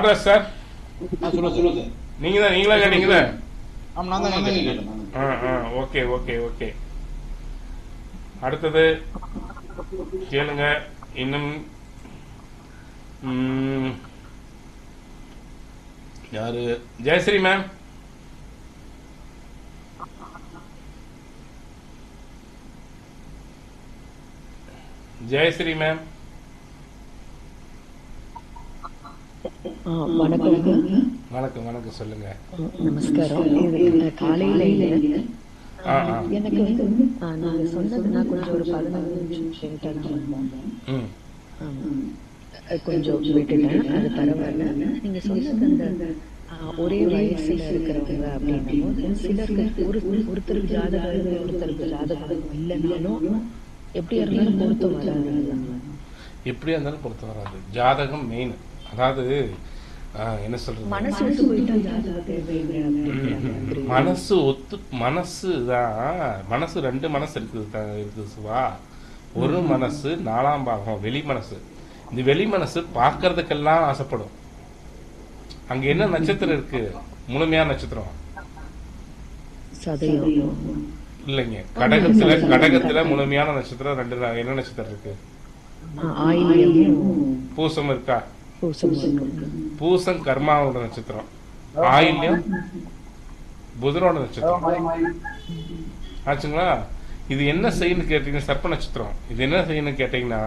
Nagaraj sir நீங்க தான் நீங்களா கேட்டீங்க தான் ஆமா நான் தான் கேட்டேன் ஆ ஆ ஓகே ஓகே ஓகே. அடுத்தது கேளுங்க இன்னும் யாரு? ஜெயஸ்ரீ மேம் ஜெயஸ்ரீ மேம் ஆ, வணக்கங்க வணக்கம் வணக்கம் சொல்லுங்க. நமஸ்காரம். காலையில எனக்கு வந்து நீங்க நான் கொஞ்சம் ஒரு பதினஞ்சு நிமிஷம் கொஞ்சம் விட்டுட்டேன். அது பரவாயில்ல. நீங்க சொன்னது அந்த ஒரே வயசுல இருக்கிறவங்க அப்படின்னா சிலருக்கு ஒரு ஒருத்தருக்கு ஜாதகம் ஒருத்தருக்கு ஜாதகம் இல்லைனாலும் எப்படியா இருந்தாலும் பொருத்தம் வராது. எப்படியா இருந்தாலும் பொறுத்து வராது. ஜாதகம் மெயின் அதாவது என்ன சொல்றது? மனசு ஒத்து மனசு தான் மனசு ரெண்டு மனசு இருக்குது இருக்குது சுவா. ஒரு மனசு நாலாம் பாகம் வெளி மனசு. இந்த வெளி மனசு பார்க்கறதுக்கெல்லாம் ஆசைப்படும். அங்க என்ன நட்சத்திரம் இருக்கு? முழுமையான நட்சத்திரம். இல்லைங்க. கடகத்துல கடகத்துல முழுமையான நட்சத்திரம் ரெண்டு என்ன நட்சத்திரம் இருக்கு? பூசம் இருக்கா? பூசம் கர்மாவோட நட்சத்திரம். ஆயில்யம் புதனோட நட்சத்திரம். ஆச்சுங்களா? இது என்ன செய்யணும்னு கேட்டீங்கன்னா சர்ப்ப நட்சத்திரம். இது என்ன செய்யணும்னு கேட்டீங்கன்னா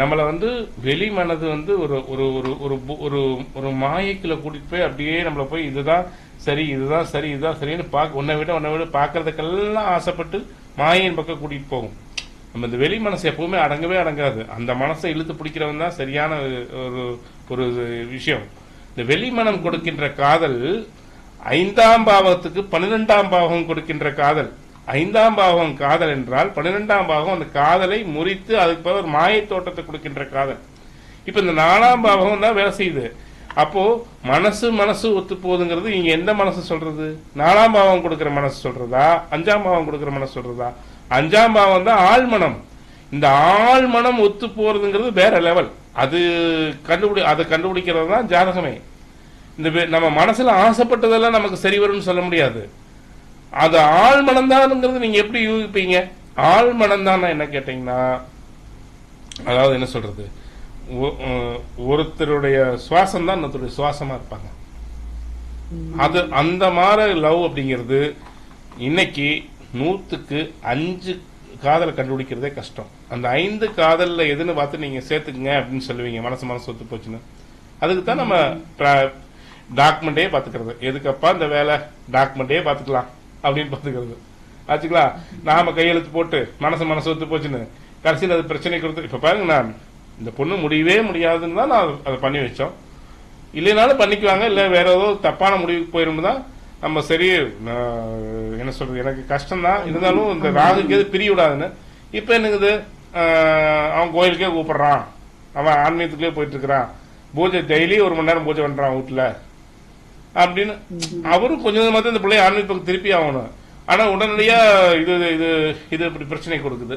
நம்மளை வந்து வெளி மனது வந்து ஒரு ஒரு ஒரு ஒரு ஒரு ஒரு மாயக்குள்ள கூட்டிட்டு போய் அப்படியே நம்மளை போய் இதுதான் சரி இதுதான் சரி இதுதான் சரின்னு பார்க்க உன்னை விட உன்னை விட பார்க்கறதுக்கெல்லாம் ஆசைப்பட்டு மாயின் பக்கம் கூட்டிட்டு போகும். நம்ம இந்த வெளி மனசு எப்பவுமே அடங்கவே அடங்காது. அந்த மனசை இழுத்து பிடிக்கிறவன் தான் சரியான ஒரு ஒரு விஷயம். இந்த வெளி மனம் கொடுக்கின்ற காதல் ஐந்தாம் பாவத்துக்கு பன்னிரெண்டாம் பாவம் கொடுக்கின்ற காதல். ஐந்தாம் பாவம் காதல் என்றால் பன்னிரெண்டாம் பாவம் அந்த காதலை முறித்து அதுக்கு பிறகு ஒரு மாயத் தோட்டத்தை கொடுக்கின்ற காதல். இப்ப இந்த நாலாம் பாவம் தான் வேலை செய்யுது. அப்போ மனசு மனசு ஒத்து போகுதுங்கிறது இங்க எந்த மனசு சொல்றது? நாலாம் பாவம் கொடுக்கிற மனசு சொல்றதா? அஞ்சாம் பாவம் கொடுக்கிற மனசு சொல்றதா? அஞ்சாம் பாவம் தான் ஆழ்மனம். இந்த ஆழ்மனம் ஒத்து போறதுங்கிறது வேற லெவல் அது கண்டுபிடி அதை கண்டுபிடிக்கிறது தான் ஜாதகமே. இந்த நம்ம மனசுல ஆசைப்பட்டதெல்லாம் நமக்கு சரி வரும்னு சொல்ல முடியாது. அது ஆழ்மனம் தானுங்கிறது நீங்க எப்படி யூகிப்பீங்க? ஆழ்மனம் தான் என்ன கேட்டீங்கன்னா அதாவது என்ன சொல்றது? ஒருத்தருடைய சுவாசம் தான் இன்னொருத்தருடைய சுவாசமா இருப்பாங்க. அது அந்த மாதிரி லவ் அப்படிங்கிறது இன்னைக்கு நூற்றுக்கு அஞ்சு காதலை கண்டுபிடிக்கிறதே கஷ்டம். அந்த ஐந்து காதலில் எதுன்னு பார்த்து நீங்கள் சேர்த்துக்குங்க அப்படின்னு சொல்லுவீங்க. மனசு மனசு ஒத்து போச்சுன்னு. அதுக்கு தான் நம்ம டாக்குமெண்டே பார்த்துக்கிறது. எதுக்கப்பா இந்த வேலை? டாக்குமெண்டே பார்த்துக்கலாம் அப்படின்னு பார்த்துக்கிறது. ஆச்சுங்களா? நாம கையெழுத்து போட்டு மனசு மனசு ஒத்து போச்சுன்னு. கடைசியில் அது பிரச்சனை கொடுத்து இப்போ பாருங்க நான் இந்த பொண்ணு முடியவே முடியாதுன்னு தான் நான் அதை பண்ணி வச்சோம். இல்லைனாலும் பண்ணிக்குவாங்க. இல்லை வேற ஏதோ தப்பான முடிவுக்கு போயிரும் தான் நம்ம சரி என்ன சொல்றது? எனக்கு கஷ்டம் தான் இருந்தாலும் இந்த ராகுக்கு எது பிரிய விடாதுன்னு இப்ப ஆஹ், அவன் கோயிலுக்கே கூப்பிடுறான். அவன் ஆன்மீகத்துக்குள்ளே போயிட்டு இருக்கிறான் பூஜை டெய்லி ஒரு மணி நேரம் பூஜை பண்றான் வீட்டுல. அப்படின்னு அவரும் கொஞ்சம் கொஞ்சமா தான் இந்த பிள்ளைய ஆன்மீக பக்கம் திருப்பி ஆகணும். ஆனா உடனடியா இது இது இது இப்படி பிரச்சனை கொடுக்குது.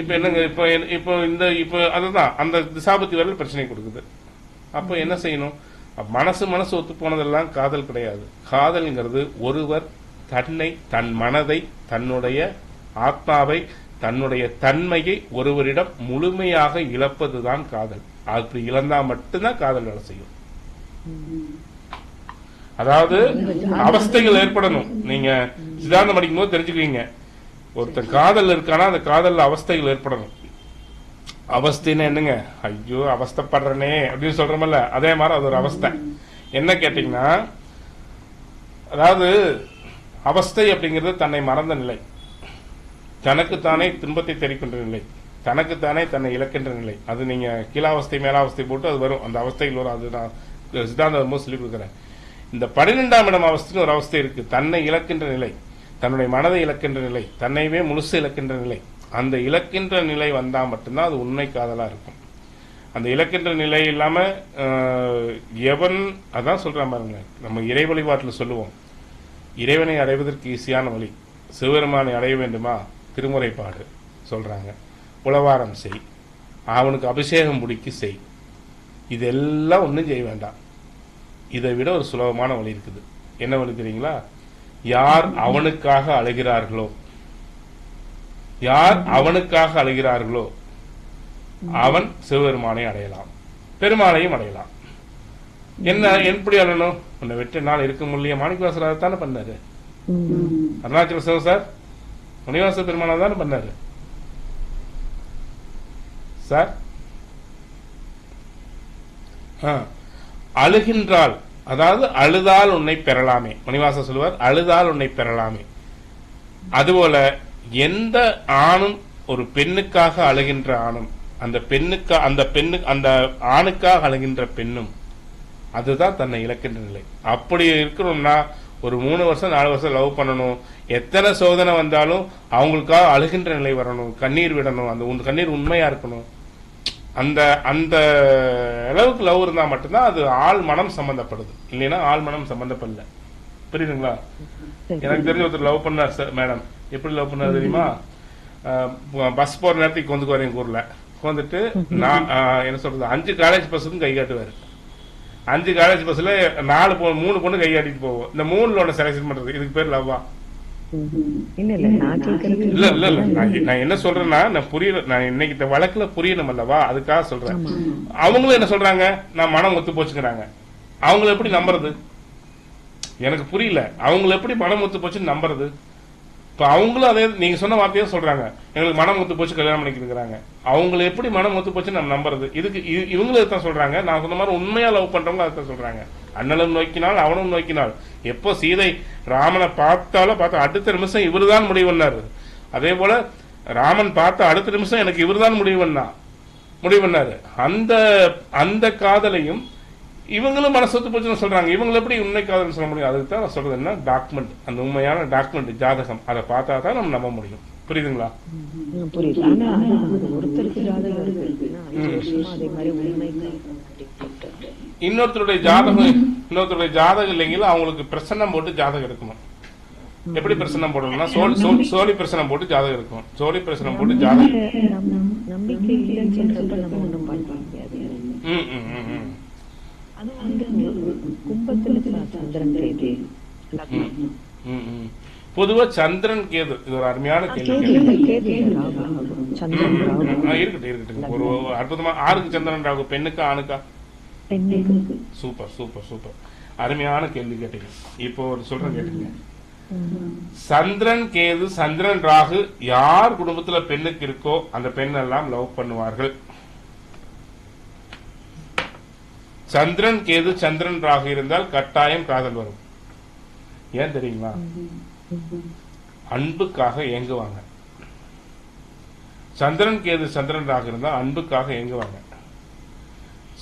இப்ப என்னங்க இப்ப இப்போ இந்த இப்ப அதுதான். அந்த திசாபத்தி வரல பிரச்சனை கொடுக்குது. அப்போ என்ன செய்யணும்? மனசு மனசு ஒத்து போனதெல்லாம் காதல் கிடையாது. காதல்ங்கிறது ஒருவர் தன்னை தன் மனதை தன்னுடைய ஆத்மாவை தன்னுடைய தன்மையை ஒருவரிடம் முழுமையாக இழப்பதுதான் காதல். அப்படி இழந்தா மட்டும்தான் காதல் வேலை செய்யும். அதாவது அவஸ்தைகள் ஏற்படணும். நீங்க சித்தாந்தம் படிக்கும் போது தெரிஞ்சுக்கிறீங்க ஒருத்தன் காதல் இருக்கானா அந்த காதல்ல அவஸ்தைகள் ஏற்படணும். அவஸ்தைன்னு என்னங்க? ஐயோ அவஸ்தப்படுறனே அப்படின்னு சொல்றோமல்ல. அதே மாதிரி அது ஒரு அவஸ்தை. என்ன கேட்டீங்கன்னா அதாவது அவஸ்தை அப்படிங்கிறது தன்னை மறந்த நிலை. தனக்குத்தானே துன்பத்தை தெரிக்கின்ற நிலை. தனக்குத்தானே தன்னை இழக்கின்ற நிலை. அது நீங்க கீழாவஸ்தை மேலாவஸ்தை போட்டு அது வரும். அந்த அவஸ்தையில் வரும் அது நான் சித்தாந்த சொல்லிக் கொடுக்குறேன் இந்த பன்னிரெண்டாம் இடம் அவஸ்தைன்னு ஒரு அவஸ்தை இருக்கு. தன்னை இழக்கின்ற நிலை. தன்னுடைய மனதை இழக்கின்ற நிலை. தன்னைவே முழுசு இழக்கின்ற நிலை. அந்த இழக்கின்ற நிலை வந்தால் மட்டும்தான் அது உண்மை காதலாக இருக்கும். அந்த இழக்கின்ற நிலை இல்லாமல் எவன் அதான் சொல்கிற பாருங்க. நம்ம இறை வழிபாட்டில் சொல்லுவோம். இறைவனை அடைவதற்கு ஈஸியான வழி சிவபெருமானை அடைய வேண்டுமா? திருமுறைப்பாடு சொல்றாங்க. உளவாரம் செய். அவனுக்கு அபிஷேகம் முடிக்கு செய். இதெல்லாம் ஒன்றும் செய்ய வேண்டாம். இதை விட ஒரு சுலபமான வழி இருக்குது. என்ன வழி தெரியுங்களா? யார் அவனுக்காக அழுகிறார்களோ யார் அவனுக்காக அழுகிறார்களோ அவன் சிவபெருமானை அடையலாம். பெருமாளையும் அடையலாம். என்ன எப்படி அழணும்? உன்னை வெற்ற நாள் இருக்க முடியல மாணிக்கவாசர் அதை தானே பண்ணாரு. அருணாச்சல சிவ சார் முனிவாச பெருமானா தானே பண்ணாரு. சார்? ஆ. அழுகின்றாள் அதாவது அழுதால் உன்னை பெறலாமே. மணிவாச சொல்லுவார் அழுதால் உன்னை பெறலாமே. அதுபோல எந்த ஆணும் ஒரு பெண்ணுக்காக அழுகின்ற ஆணும் அந்த பெண்ணுக்கு அந்த பெண்ணு அந்த ஆணுக்காக அழுகின்ற பெண்ணும் அதுதான் தன்னை இழக்கின்ற நிலை. அப்படி இருக்கணும்னா ஒரு மூணு வருஷம் நாலு வருஷம் லவ் பண்ணணும். எத்தனை சோதனை வந்தாலும் அவங்களுக்காக அழுகின்ற நிலை வரணும். கண்ணீர் விடணும். அந்த உன் கண்ணீர் உண்மையா இருக்கணும். அந்த அந்த அளவுக்கு லவ் இருந்தா மட்டும்தான் அது ஆள் மனம் சம்பந்தப்படுது. இல்லைன்னா ஆள் மனம் சம்பந்தப்படல. புரியுதுங்களா? எனக்கு தெரிஞ்ச ஒருத்தர் லவ் பண்ணார் சார் மேடம் எப்படி லவ் பண்ணார் தெரியுமா? பஸ் போற நேரத்துக்கு வந்துக்குவார் எங்க ஊர்ல. வந்துட்டு நான் என்ன சொல்றது அஞ்சு காலேஜ் பஸ்ஸுக்கும் கை காட்டுவாரு. அஞ்சு காலேஜ் பஸ்ல நாலு பொ- மூணு பொண்ணு கை காட்டிட்டு போவோம். இந்த மூணுல செலக்ஷன் பண்றது. இதுக்கு பேர் லவ்வா. இல்ல இல்ல இல்ல நான் என்ன சொல்றேன்னா நான் புரியல நான் இன்னைக்கு இந்த வழக்குல புரியணும் அல்லவா அதுக்காக சொல்றேன். அவங்களும் என்ன சொல்றாங்க? நான் மனம் ஒத்து போச்சுக்கிறாங்க அவங்கள எப்படி நம்புறது? எனக்கு புரியல. அவங்கள எப்படி மனம் ஒத்து போச்சுன்னு நம்புறது? இப்போ அவங்களும் அதே நீங்க சொன்ன வார்த்தையே சொல்றாங்க. எங்களுக்கு மனம் ஒத்து போச்சு கல்யாணம் பண்ணிக்கிறாங்க அவங்களை எப்படி மனம் ஒத்து போச்சு நம்ம நம்புறது? இதுக்கு இ- இவங்களும் தான் சொல்றாங்க. நான் சொன்ன மாதிரி உண்மையா லவ் பண்றவங்க தான் சொல்றாங்க. அண்ணனும் நோக்கினால் அவனும் நோக்கினாள் எப்போ சீதை ராமனை பார்த்தாலும் பார்த்தா அடுத்த நிமிஷம் இவருதான் முடிவு பண்ணாரு அதே போல ராமன் பார்த்த அடுத்த நிமிஷம் எனக்கு இவர்தான் முடிவு பண்ணா முடிவு அந்த அந்த காதலையும் இவங்களும் மனசொத்து போச்சுன்னு சொல்றாங்க. இவங்க எப்படி உண்மை சொல்ல முடியும்? அதுக்கு தான் நான் சொல்றது என்ன? டாக்குமெண்ட் அந்த உண்மையான டாக்குமெண்ட் ஜாதகம். அதை பார்த்தா தான் நம்ம நம்ப முடியும். புரியுதுங்களா? ம், இன்னொருத்தருடைய ஜாதகம் இன்னொருத்தருடைய ஜாதகம் இல்லைங்களா அவங்களுக்கு பிரசன்னம் போட்டு ஜாதகம் எடுக்கணும். எப்படி பிரசன்னம் போடணும்னா சோழி சோழி- சோழி பிரசனம் போட்டு ஜாதகம் எடுக்கணும். சோழி பிரசனம் போட்டு ஜாதகம் நம்- நம்பிக்கை இல்லைன்னு சொல்றப்ப நம்ம ஒண்ணும் பண்ண முடியாது ம், ம், ம், ம். அது வந்து கும்பத்துல ச- சந்திரன் கேது. பொதுவா சந்திரன் கேது. இது ஒரு அருமையான கேள்வி. இருக்கட்டும் இருக்கட்டும். ஒரு அற்புதமா ஆறுக்கு சந்திரன் ராகு. பெண்ணுக்கா ஆணுக்கா? பெண்ணுக்கு. Super super super. அருமையான கேள்வி கேட்டீங்க. இப்போ ஒரு சொல்றேன் கேட்டீங்க. சந்திரன் கேது சந்திரன் ராகு யார் குடும்பத்துல பெண்ணுக்கு இருக்கோ அந்த பெண் எல்லாம் லவ் பண்ணுவார்கள். சந்திரன் கேது சந்திரன் ராக இருந்தால் கட்டாயம் காதல் வரும். ஏன் தெரியுங்களா அன்புக்காக ஏங்குவாங்க. சந்திரன் கேது சந்திரன் ராக இருந்தால் அன்புக்காக ஏங்குவாங்க.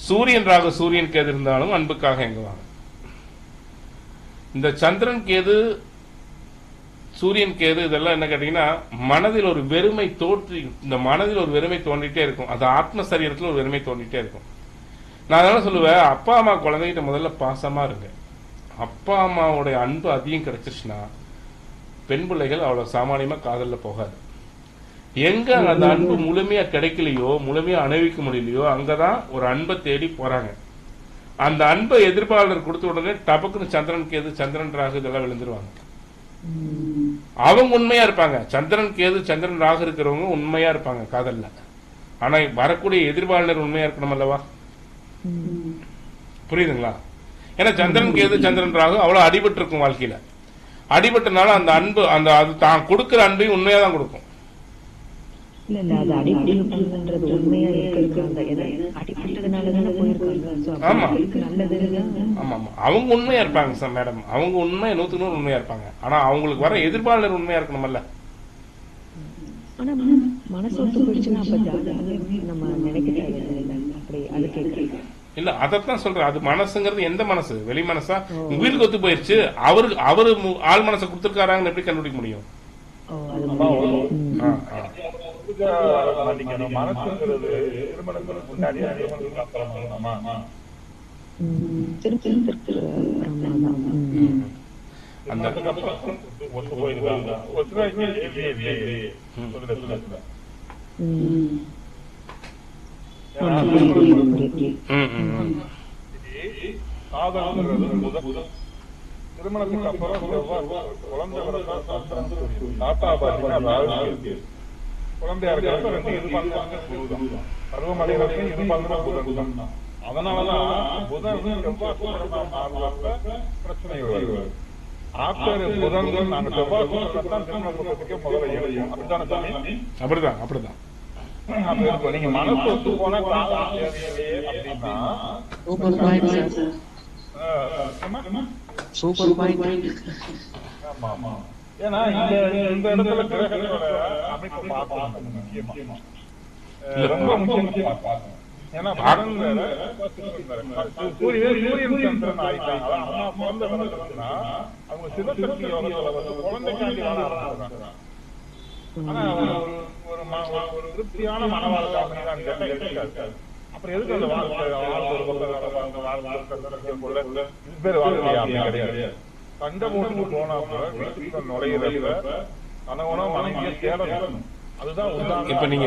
சூரியன் ராக சூரியன் கேது இருந்தாலும் அன்புக்காக ஏங்குவாங்க. இந்த சந்திரன் கேது சூரியன் கேது இதெல்லாம் என்ன கேட்டீங்கன்னா மனதில் ஒரு வெறுமை தோற்றி இந்த மனதில் ஒரு வெறுமை தோண்டிட்டே இருக்கும். அது ஆத்ம சரீரத்தில் ஒரு வெறுமை தோண்டிட்டே இருக்கும். நான் அதனால சொல்லுவேன் அப்பா அம்மா குழந்தைகிட்ட முதல்ல பாசமா இருங்க. அப்பா அம்மாவுடைய அன்பு அதிகம் கிடைச்சிருச்சுன்னா பெண் பிள்ளைகள் அவ்வளவு சாமானியமா காதல்ல போகாது. எங்க அந்த அன்பு முழுமையா கிடைக்கலையோ முழுமையா அணிவிக்க முடியலையோ அங்கதான் ஒரு அன்பை தேடி போறாங்க. அந்த அன்பை எதிர்ப்பாளர் கொடுத்த உடனே டபக்குன்னு சந்திரன் கேது சந்திரன் ராகு இதெல்லாம் விழுந்துருவாங்க. அவங்க உண்மையா இருப்பாங்க. சந்திரன் கேது சந்திரன் ராகு இருக்கிறவங்க உண்மையா இருப்பாங்க காதல்ல. ஆனா வரக்கூடிய எதிர்பாளர் உண்மையா இருக்கணும் அல்லவா? புரியுதுங்களா? ஏன்னா சந்திரன் கேது சந்திரன் ராகு அவ்வளவு அடிபட்டு இருக்கும் வாழ்க்கையில. அடிபட்டனால அந்த அன்பு அந்த அது தான் கொடுக்கிற அன்பையும் உண்மையா தான் கொடுக்கும். உண்மையா அவங்க உண்மையா இருப்பாங்க சார் மேடம். அவங்க உண்மை நூத்துக்கு நூறு உண்மையா இருப்பாங்க. ஆனா அவங்களுக்கு வர எதிர்ப்பாளர் உண்மையா இருக்கணும்ல ஆனா மன- மனசு ஒத்து போயிடுச்சுன்னா அப்ப ஜாதகமே நம்ம நினைக்க தேவையில்லை அப்படி அது கேட்கறேன் இல்ல அதைத்தான் சொல்றேன். அது மனசுங்கிறது எந்த மனசு? வெளி மனசா? உங்க வீட்டுக்கு ஒத்து போயிருச்சு. அவரு மு- ஆள் மனசை கொடுத்துருக்காராங்கன்னு எப்படி கண்டுபிடிக்க முடியும்? மனசுங்கிறது அந்த ஒத்து போயிருக்காங்க ஒத்து இல்லையே திருமணத்துக்கு அப்புறம் குழந்தை தாத்தா பாத்தீங்கன்னா குழந்தையா இருக்கிறப்ப ரெண்டு எதிர்பார்த்தாங்க புதன் தான் அதனாலதான் புதன் செவ்வாய் பிரச்சனை ஆப்டர் புதன் நாங்க செவ்வாய் சுக்கிரன் தான் திருமண பக்கத்துக்கே முதல்ல எழுதுவோம் அப்படித்தானே சாமி? அப்படிதான் அப்படிதான். நீங்க மனசு ஒத்து போனா அப்படின்னா. சூப்பர் பாயிண்ட் ஆமா சூப்பர் பாயிண்ட் ஆமா. ஏன்னா இந்த இந்த இடத்துல கிரகங்களோட அமைப்பு பார்க்கணும் முக்கியமா. ரொம்ப முக்கியமா பார்க்கணும் ஏன்னா வேற, வேற. சூரியன் சூரியன் சந்திரன் ஆயிட்டாங்க அம்மா பிறந்த அவங்க சிவசக்தி யோகத்துல வந்து குழந்தைக்காண்டி வாழ ஆரம்பிச்சாங்க ஆனா ஒரு ஒரு திருப்தியான மன வாழ்க்கை அமைதான் கேட்டா அப்புறம் எதுக்கு அந்த வாழ்க்கை வாழ்க்கை ஒரு பக்கம் வாழ்க்கை இது பேர் வாழ்க்கையா அப்படி கிடையாது சண்டை போட்டு போனாப்ப வீட்டுக்குள்ள நுழையிறப்ப கணவனோ மனைவியோ தேடணும். இப்ப நீங்க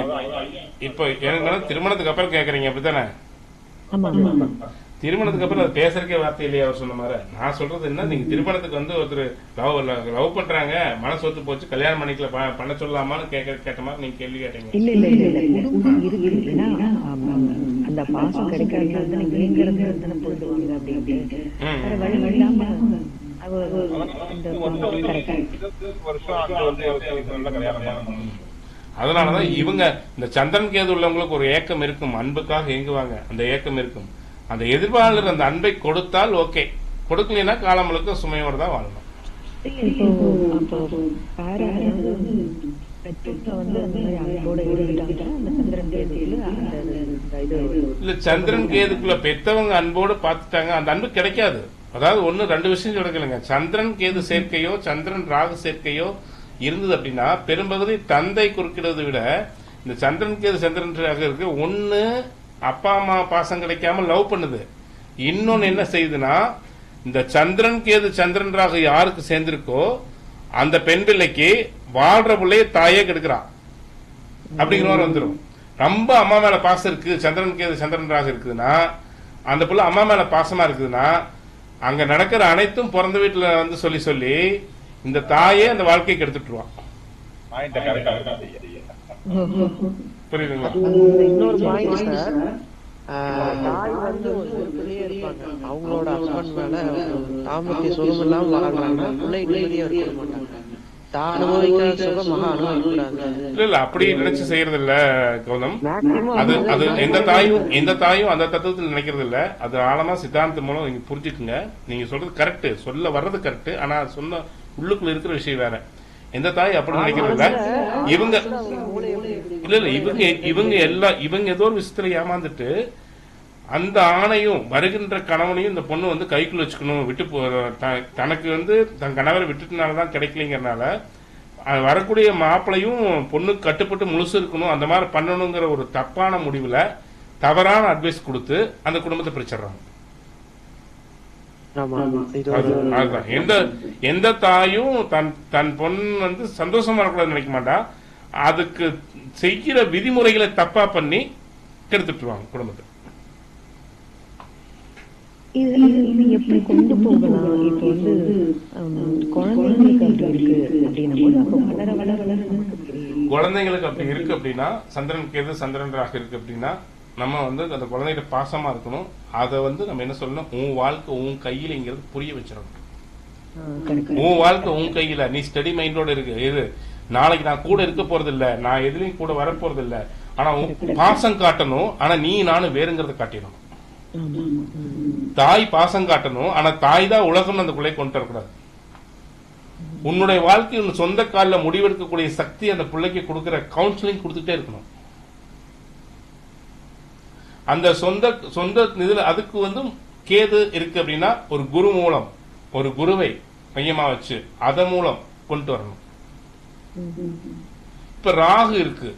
இப்ப எனக்கு திருமணத்துக்கு அப்புறம் கேக்குறீங்க அப்படித்தானே? ஆமா ஆமா. திருமணத்துக்கு அப்புறம் அது பேசுறதுக்கே வார்த்தை இல்லையா அவர் சொன்ன மாதிரி. நான் சொல்றது என்ன நீங்க திருமணத்துக்கு வந்து ஒருத்தர் லவ் லவ் பண்றாங்க மனசு ஒத்து போச்சு கல்யாணம் பண்ணிக்கல பண்ண சொல்லலாமான்னு கேட்க கேட்ட மாதிரி நீங்க கேள்வி கேட்டீங்க. இல்ல இல்ல இல்ல அந்த பாசம் ஏங்கிறது அப்படி. வழி வந்து இருபது வருஷம் இருபத்தி வருஷம் கல்யாணம் அதனாலதான் இவங்க இந்த சந்திரன் கேது உள்ளவங்களுக்கு ஒரு ஏக்கம் இருக்கும். அன்புக்காக ஏங்குவாங்க. அந்த ஏக்கம் இருக்கும். அந்த எதிர்பாளர் அந்த அன்பை கொடுத்தால் ஓகே. கொடுக்கலைன்னா காலம் முழுக்க சுமையோடு தான் வாழணும். இல்ல சந்திரன் கேதுக்குள்ள பெத்தவங்க அன்போடு பார்த்துட்டாங்க. அந்த அன்பு கிடைக்காது. அதாவது ஒண்ணு ரெண்டு விஷயம் சொல்லுங்க சந்திரன் கேது சேர்க்கையோ சந்திரன் ராகு சேர்க்கையோ இருந்தது அப்படின்னா பெரும்பகுதி தந்தை குறுக்கிடுவதை விட இந்த சந்திரன் கேது சந்திரன்றாக இருக்கு. ஒன்று அப்பா அம்மா பாசம் கிடைக்காம லவ் பண்ணுது. இன்னொன்னு என்ன செய்யுதுன்னா இந்த சந்திரன் கேது சந்திரன்றாக யாருக்கு சேர்ந்திருக்கோ அந்த பெண் பிள்ளைக்கு வாழ்ற பிள்ளைய தாயே கெடுக்கிறான் அப்படிங்கிற மாதிரி வந்துடும் ரொம்ப அம்மா மேல பாசம் இருக்கு சந்திரன் கேது சந்திரன்றாக இருக்குதுன்னா அந்த புள்ள அம்மா மேல பாசமா இருக்குதுன்னா அங்க நடக்கிற அனைத்தும் பிறந்த வீட்டுல வந்து சொல்லி சொல்லி இந்த தாயே அந்த வாழ்க்கையை கெடுத்துட்டுருவான் புரியுதுங்களா? அது இன்னொரு பாயிண்ட் சார் தாய் வந்து ஒரு பொறுப்புலயே இருப்பாங்க. அவங்களோட ஹஸ்பண்ட் மேல தாம்பத்திய சுகம் இல்லாம வாழ்றாங்க பிள்ளை நிம்மதியா இருக்க மாட்டாங்க. தான் அனுபவிக்காத சுகம் மகா அனுபவிக்கூடாது இல்ல இல்ல அப்படி நினைச்சு செய்யறது இல்ல கௌதம் அது அது எந்த தாயும் எந்த தாயும் அந்த தத்துவத்தில் நினைக்கிறது இல்ல அது ஆழமா சித்தாந்தம் மூலம் நீங்க புரிஞ்சுக்குங்க. நீங்க சொல்றது கரெக்ட் சொல்ல வர்றது கரெக்ட் ஆனா சொன்ன உள்ளுக்குள்ள இருக்கிற விஷயம் வேற. எந்த தாய் அப்படி நினைக்கிறது இல்ல? இவங்க இல்ல இல்ல இவங்க இவங்க எல்லா இவங்க ஏதோ ஒரு விஷயத்துல ஏமாந்துட்டு அந்த ஆணையும் வருகின்ற கணவனையும் இந்த பொண்ணு வந்து கைக்குள்ள வச்சுக்கணும் விட்டு தனக்கு வந்து தன் கணவரை விட்டுட்டனாலதான் கிடைக்கலைங்கிறனால வரக்கூடிய மாப்பிளையும் பொண்ணுக்கு கட்டுப்பட்டு முழுசு இருக்கணும் அந்த மாதிரி பண்ணணுங்கிற ஒரு தப்பான முடிவுல தவறான அட்வைஸ் கொடுத்து அந்த குடும்பத்தை பிரிச்சிடுறாங்க. அதுதான் எந்த எந்த தாயும் தன் தன் பொண்ணு வந்து சந்தோஷமா இருக்கக்கூடாதுன்னு நினைக்க மாட்டா. அதுக்கு செய்கிற விதிமுறைகளை தப்பா பண்ணி கெடுத்துட்டுருவாங்க குடும்பத்தை. இது இது இது எப்படி கொண்டு போகலாம்? இப்போ வந்து ஹம், குழந்தைங்களுக்கு அப்படி இருக்கு அப்படின்னும் போது அப்போ வளர வளர வளர நமக்கு தெரியும். குழந்தைங்களுக்கு அப்படி இருக்கு அப்படின்னா சந்திரன் கேது சந்திரன் ராகு இருக்கு அப்படின்னா நம்ம வந்து அந்த குழந்தைகிட்ட பாசமா இருக்கணும். அதை வந்து நம்ம என்ன சொல்லணும்? உன் வாழ்க்கை உன் கையிலங்கிறது புரிய வச்சிடணும். உன் வாழ்க்கை உன் கையில. நீ ஸ்டடி மைண்டோட இருக்கு இது நாளைக்கு நான் கூட இருக்க போறது இல்ல நான் எதுலயும் கூட வர போறது இல்ல ஆனா பாசம் காட்டணும். ஆனா நீ நானும் வேறுங்கிறத காட்டிடணும். தாய் பாசம் காட்டணும். ஆனா தாய் தான் உலகம் அந்த பிள்ளை கொண்டு வரக்கூடாது. உன்னுடைய வாழ்க்கை உன் சொந்த காலில் முடிவெடுக்கக்கூடிய சக்தி அந்த பிள்ளைக்கு கொடுக்கிற கவுன்சிலிங் கொடுத்துட்டே இருக்கணும். அந்த சொந்த சொந்த இதுல அதுக்கு வந்து கேது இருக்கு அப்படின்னா ஒரு குரு மூலம் ஒரு குருவை மையமா வச்சு அதன் மூலம் கொண்டு வரணும். இப்ப ராகு இருக்கு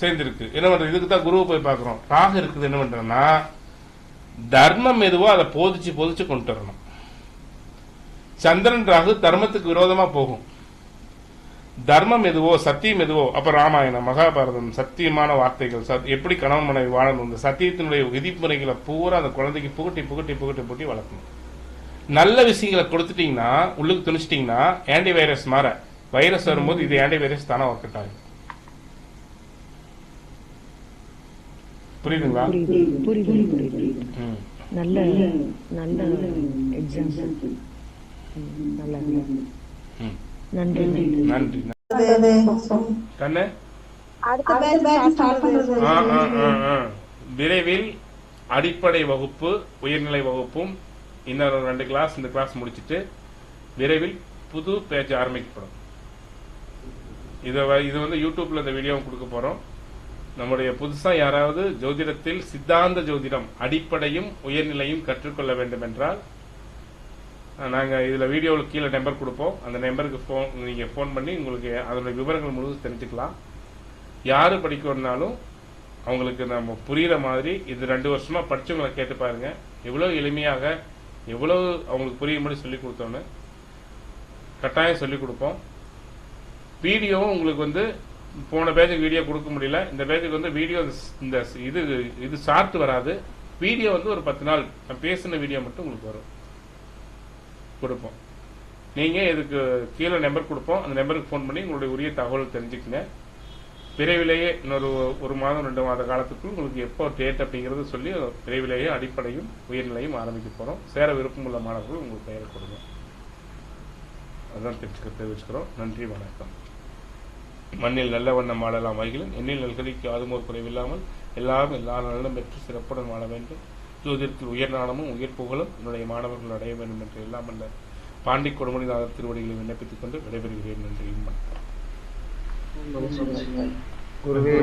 சேர்ந்திருக்கு. என்ன பண்றது? இதுக்கு தான் குருவை போய் பார்க்கிறோம். ராகு இருக்குது என்ன பண்றேன்னா தர்மம் எதுவோ அதை போதிச்சு போதிச்சு கொண்டு வரணும். சந்திரன் ராகு தர்மத்துக்கு விரோதமா போகும். தர்மம் எதுவோ சத்தியம் எதுவோ அப்ப ராமாயணம் மகாபாரதம் சத்தியமான வார்த்தைகள் சத்- எப்படி கணவன் மனைவி வாழணும் இந்த சத்தியத்தினுடைய விதிமுறைகளை பூரா அந்த குழந்தைக்கு புகட்டி புகட்டி புகட்டி புகட்டி வளர்க்கணும். நல்ல விஷயங்களை கொடுத்துட்டீங்கன்னா உள்ளுக்கு துணிச்சிட்டீங்கன்னா ஆன்டி வைரஸ் மாற வைரஸ் வரும்போது இது ஆன்டி வைரஸ் தானே ஒர்க் ஆகும் புரியுதுங்களா. நல்ல நல்ல எக்ஸாம்பிள் நல்ல. நன்றி நன்றி. நன்றி. கண்ணு? அடுத்த பேட்ச் ஸ்டார்ட் பண்றது ஆ, ஆ, ஆ, ஆ. விரைவில் அடிப்படை வகுப்பு உயர்நிலை வகுப்பும் இன்னொரு ரெண்டு கிளாஸ் இந்த கிளாஸ் முடிச்சிட்டு விரைவில் புது பேஜ் ஆரம்பிக்கப்படும். இதை வ- இது வந்து யூடியூப்ல இந்த வீடியோ கொடுக்க போறோம். நம்முடைய புதுசா யாராவது ஜோதிடத்தில் சித்தாந்த ஜோதிடம் அடிப்படையும் உயர்நிலையும் கற்றுக்கொள்ள வேண்டும் என்றால் நாங்கள் இதில் வீடியோவில் கீழே நம்பர் கொடுப்போம். அந்த நம்பருக்கு ஃபோன் நீங்கள் ஃபோன் பண்ணி உங்களுக்கு அதனுடைய விவரங்கள் முழுவதும் தெரிஞ்சுக்கலாம். யார் படிக்கணும்னாலும் அவங்களுக்கு நம்ம புரியுற மாதிரி இது ரெண்டு வருஷமாக படித்தவங்களை கேட்டு பாருங்கள் எவ்வளோ எளிமையாக எவ்வளோ அவங்களுக்கு புரியும்படி சொல்லி கொடுத்தோன்னு கட்டாயம் சொல்லிக் கொடுப்போம். வீடியோவும் உங்களுக்கு வந்து போன பேஜுக்கு வீடியோ கொடுக்க முடியல. இந்த பேஜுக்கு வந்து வீடியோ இந்த இது இது ஷார்ட் வராது. வீடியோ வந்து ஒரு பத்து நாள். நான் பேசின வீடியோ மட்டும் உங்களுக்கு வரும். கொடுப்போம். நீங்க இதுக்கு கீழே நம்பர் கொடுப்போம். அந்த நம்பருக்கு ஃபோன் பண்ணி உங்களுடைய உரிய தகவல் தெரிஞ்சுக்கங்க. விரைவிலேயே இன்னொரு ஒரு மாதம் ரெண்டு மாத காலத்துக்குள் உங்களுக்கு எப்போ டேட் அப்படிங்கறது சொல்லி விரைவிலேயே அடிப்படையும் உயர்நிலையும் ஆரம்பிக்க போகிறோம் சேர விருப்பமுள்ள மாணவர்கள் உங்களுக்கு பெயரை கொடுங்க. அதான் தெரிஞ்சுக்க தெரிவிச்சுக்கிறோம். நன்றி வணக்கம். மண்ணில் நல்ல வண்ணம் வாழலாம் மகிழும் எண்ணில் நல்கதிக்கு அதுமோர் குறைவில்லாமல் எல்லாரும் எல்லா நலனும் பெற்று சிறப்புடன் வாழ வேண்டும். ஜோதிடத்தில் உயர் நாணமும் உயர் புகழும் என்னுடைய மாணவர்கள் அடைய வேண்டும் என்று எல்லாம் அல்ல பாண்டி கொடுமணிநாதர் திருவடிகளை விண்ணப்பித்துக் கொண்டு விடைபெறுகிறேன் நன்றி வணக்கம்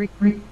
Rick, Rick.